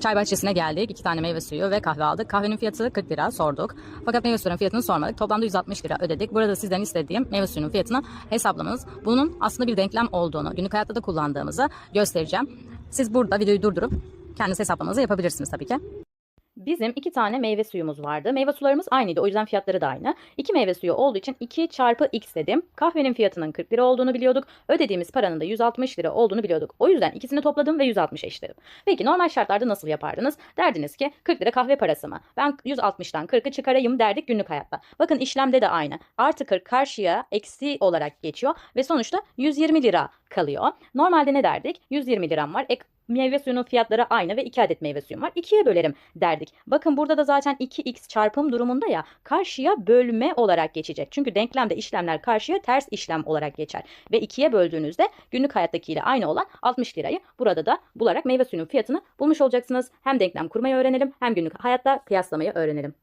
Çay bahçesine geldik. İki tane meyve suyu ve kahve aldık. Kahvenin fiyatı 40 lira sorduk. Fakat meyve suyunun fiyatını sormadık. Toplamda 160 lira ödedik. Burada sizden istediğim meyve suyunun fiyatını hesaplamanız. Bunun aslında bir denklem olduğunu, günlük hayatta da kullandığımızı göstereceğim. Siz burada videoyu durdurup kendiniz hesaplamanızı yapabilirsiniz tabii ki. Bizim iki tane meyve suyumuz vardı. Meyve sularımız aynıydı. O yüzden fiyatları da aynı. İki meyve suyu olduğu için 2 çarpı x dedim. Kahvenin fiyatının 40 lira olduğunu biliyorduk. Ödediğimiz paranın da 160 lira olduğunu biliyorduk. O yüzden ikisini topladım ve 160 eşitledim. Peki normal şartlarda nasıl yapardınız? Derdiniz ki 40 lira kahve parası mı? Ben 160'tan 40'ı çıkarayım derdik günlük hayatta. Bakın işlemde de aynı. Artı 40 karşıya eksi olarak geçiyor ve sonuçta 120 lira kalıyor. Normalde ne derdik? 120 liram var. Ek meyve suyunun fiyatları aynı ve 2 adet meyve suyum var. 2'ye bölerim derdik. Bakın burada da zaten 2x çarpım durumunda ya karşıya bölme olarak geçecek. Çünkü denklemde işlemler karşıya ters işlem olarak geçer. Ve 2'ye böldüğünüzde günlük hayattakiyle aynı olan 60 lirayı burada da bularak meyve suyunun fiyatını bulmuş olacaksınız. Hem denklem kurmayı öğrenelim hem günlük hayatta kıyaslamayı öğrenelim.